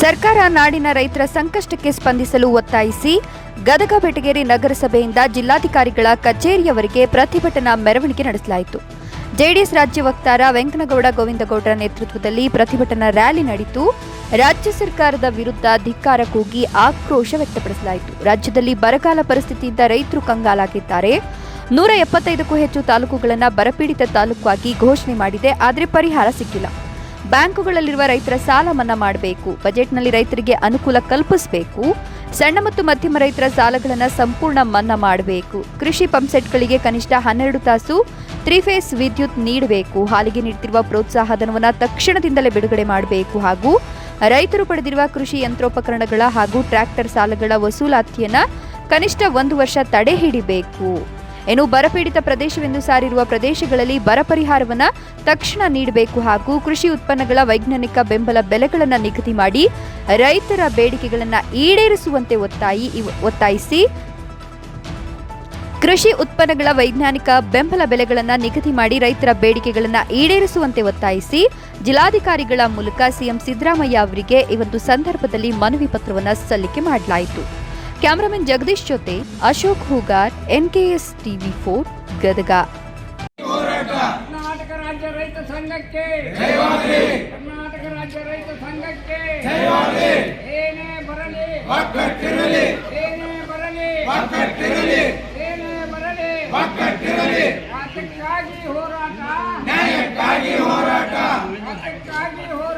ಸರ್ಕಾರ ನಾಡಿನ ರೈತರ ಸಂಕಷ್ಟಕ್ಕೆ ಸ್ಪಂದಿಸಲು ಒತ್ತಾಯಿಸಿ ಗದಗ ಬೆಟಗೇರಿ ನಗರಸಭೆಯಿಂದ ಜಿಲ್ಲಾಧಿಕಾರಿಗಳ ಕಚೇರಿಯವರೆಗೆ ಪ್ರತಿಭಟನಾ ಮೆರವಣಿಗೆ ನಡೆಸಲಾಯಿತು. ಜೆಡಿಎಸ್ ರಾಜ್ಯ ವಕ್ತಾರ ವೆಂಕನಗೌಡ ಗೋವಿಂದಗೌಡರ ನೇತೃತ್ವದಲ್ಲಿ ಪ್ರತಿಭಟನಾ ರ್ಯಾಲಿ ನಡೆಯಿತು. ರಾಜ್ಯ ಸರ್ಕಾರದ ವಿರುದ್ಧ ಧಿಕ್ಕಾರ ಕೂಗಿ ಆಕ್ರೋಶ ವ್ಯಕ್ತಪಡಿಸಲಾಯಿತು. ರಾಜ್ಯದಲ್ಲಿ ಬರಗಾಲ ಪರಿಸ್ಥಿತಿಯಿಂದ ರೈತರು ಕಂಗಾಲಾಗಿದ್ದಾರೆ. ನೂರ ಎಪ್ಪತ್ತೈದಕ್ಕೂ ಹೆಚ್ಚು ತಾಲೂಕುಗಳನ್ನು ಬರಪೀಡಿತ ತಾಲೂಕು ಘೋಷಣೆ ಮಾಡಿದೆ, ಆದರೆ ಪರಿಹಾರ ಸಿಕ್ಕಿಲ್ಲ. ಬ್ಯಾಂಕುಗಳಲ್ಲಿರುವ ರೈತರ ಸಾಲ ಮನ್ನಾ ಮಾಡಬೇಕು. ಬಜೆಟ್ನಲ್ಲಿ ರೈತರಿಗೆ ಅನುಕೂಲ ಕಲ್ಪಿಸಬೇಕು. ಸಣ್ಣ ಮತ್ತು ಮಧ್ಯಮ ರೈತರ ಸಾಲಗಳನ್ನು ಸಂಪೂರ್ಣ ಮನ್ನಾ ಮಾಡಬೇಕು. ಕೃಷಿ ಪಂಪ್ಸೆಟ್ಗಳಿಗೆ ಕನಿಷ್ಠ ಹನ್ನೆರಡು ತಾಸು ತ್ರೀ ಫೇಸ್ ವಿದ್ಯುತ್ ನೀಡಬೇಕು. ಹಾಲಿಗೆ ನೀಡುತ್ತಿರುವ ಪ್ರೋತ್ಸಾಹಧನವನ್ನು ತಕ್ಷಣದಿಂದಲೇ ಬಿಡುಗಡೆ ಮಾಡಬೇಕು ಹಾಗೂ ರೈತರು ಪಡೆದಿರುವ ಕೃಷಿ ಯಂತ್ರೋಪಕರಣಗಳ ಹಾಗೂ ಟ್ರ್ಯಾಕ್ಟರ್ ಸಾಲಗಳ ವಸೂಲಾತಿಯನ್ನು ಕನಿಷ್ಠ ಒಂದು ವರ್ಷ ತಡೆ ಹಿಡಿಬೇಕು. ಇನ್ನು ಬರಪೀಡಿತ ಪ್ರದೇಶವೆಂದು ಸಾರಿರುವ ಪ್ರದೇಶಗಳಲ್ಲಿ ಬರ ಪರಿಹಾರವನ್ನು ತಕ್ಷಣ ನೀಡಬೇಕು ಹಾಗೂ ಕೃಷಿ ಉತ್ಪನ್ನಗಳ ವೈಜ್ಞಾನಿಕ ಬೆಂಬಲ ಬೆಲೆಗಳನ್ನು ನಿಗದಿ ಮಾಡಿ ರೈತರ ಬೇಡಿಕೆಗಳನ್ನು ಈಡೇರಿಸುವಂತೆ ಒತ್ತಾಯಿ, ಒತ್ತಾಯಿಸಿ ಕೃಷಿ ಉತ್ಪನ್ನಗಳ ವೈಜ್ಞಾನಿಕ ಬೆಂಬಲ ಬೆಲೆಗಳನ್ನು ನಿಗದಿ ಮಾಡಿ ರೈತರ ಬೇಡಿಕೆಗಳನ್ನು ಈಡೇರಿಸುವಂತೆ ಒತ್ತಾಯಿಸಿ ಜಿಲ್ಲಾಧಿಕಾರಿಗಳ ಮೂಲಕ ಸಿಎಂ ಸಿದ್ದರಾಮಯ್ಯ ಅವರಿಗೆ ಈ ಒಂದು ಸಂದರ್ಭದಲ್ಲಿ ಮನವಿ ಪತ್ರವನ್ನು ಸಲ್ಲಿಕೆ ಮಾಡಲಾಯಿತು. ಕ್ಯಾಮರಾಮನ್ ಜಗದೀಶ್ ಜೊತೆ Ashok Hugar NKS TV four Gadag Karnataka ರಾಜ್ಯ ರೈತ ಸಂಘಕ್ಕೆ ಕರ್ನಾಟಕ ರಾಜ್ಯ ರೈತ ಸಂಘಕ್ಕೆ ಏನೇ ಬರಲಿ ಏನೇ ಬರಲಿ ಏನೇ ಬರಲಿ ಯಾತಕ್ಕಾಗಿ ಹೋರಾಟ ನ್ಯಾಯಕ್ಕಾಗಿ ಹೋರಾಟ ಯಾತಕ್ಕಾಗಿ ಹೋರಾಟ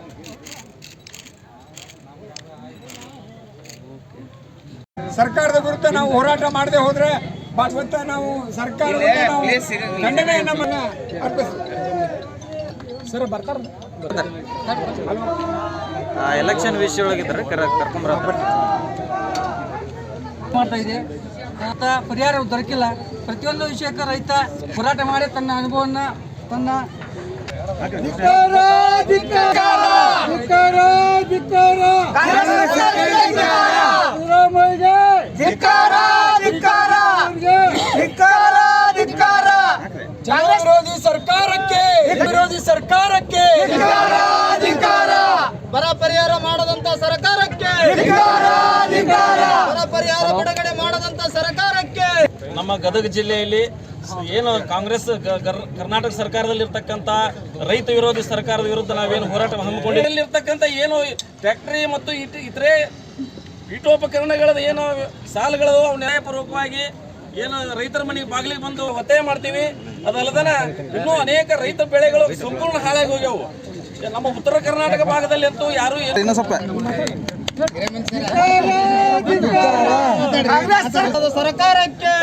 ಸರ್ಕಾರದ ವಿರುದ್ಧ ನಾವು ಹೋರಾಟ ಮಾಡದೆ ಹೋದ್ರೆ ಭಗವಂತ ನಾವು ಸರ್ಕಾರದ ನಾವು ಖಂಡನೆ ನಮ್ಮನ್ನ ಸರ್ ಬರ್ತಾರ? ಎಲೆಕ್ಷನ್ ವಿಷಯ ಒಳಗಿದ್ರೆ ಕರ್ಕೊಂಬರ ಮಾಡ್ತಾ ಇದೆ ಅಂತ ಪರಿಹಾರ ದೊರಕಿಲ್ಲ. ಪ್ರತಿಯೊಂದು ವಿಷಯಕ್ಕೆ ರೈತ ಹೋರಾಟ ಮಾಡಿ ತನ್ನ ಅನುಭವನ್ನ ತನ್ನ ವಿರೋಧಿ ಸರ್ಕಾರಕ್ಕೆ ವಿರೋಧಿ ಸರ್ಕಾರಕ್ಕೆ. ಬರ ಪರಿಹಾರ ಮಾಡದಂತ ಸರ್ಕಾರಕ್ಕೆ. ಬರ ಪರಿಹಾರ ಬಿಡುಗಡೆ ಮಾಡದಂತ ಸರ್ಕಾರಕ್ಕೆ. ನಮ್ಮ ಗದಗ ಜಿಲ್ಲೆಯಲ್ಲಿ ಏನು ಕಾಂಗ್ರೆಸ್ ಗರ್- ಕರ್ನಾಟಕ ಸರ್ಕಾರದಲ್ಲಿ ಇರ್ತಕ್ಕಂಥ ರೈತ ವಿರೋಧಿ ಸರ್ಕಾರದ ವಿರುದ್ಧ ನಾವೇನು ಹೋರಾಟ ಹಮ್ಮಿಕೊಂಡಿದ್ದೀವಿ ಇರ್ತಕ್ಕಂಥ ಏನು ಫ್ಯಾಕ್ಟರಿ ಮತ್ತು ಇತರೆ ಪೀಠೋಪಕರಣಗಳ ಏನು ಸಾಲಗಳು ಅವು ನ್ಯಾಯಪೂರ್ವಕವಾಗಿ ಏನು ರೈತರ ಮನೆಗೆ ಬಾಗಿಲಿಗೆ ಬಂದು ಒತ್ತಾಯ ಮಾಡ್ತೀವಿ? ಅದಲ್ಲದನ ಇನ್ನೂ ಅನೇಕ ರೈತ ಬೆಳೆಗಳು ಸಂಪೂರ್ಣ ಹಾಳಾಗಿ ಹೋಗ್ಯವು. ನಮ್ಮ ಉತ್ತರ ಕರ್ನಾಟಕ ಭಾಗದಲ್ಲಿ ಅಂತೂ ಯಾರು ಏನು ಸರ್ಕಾರಕ್ಕೆ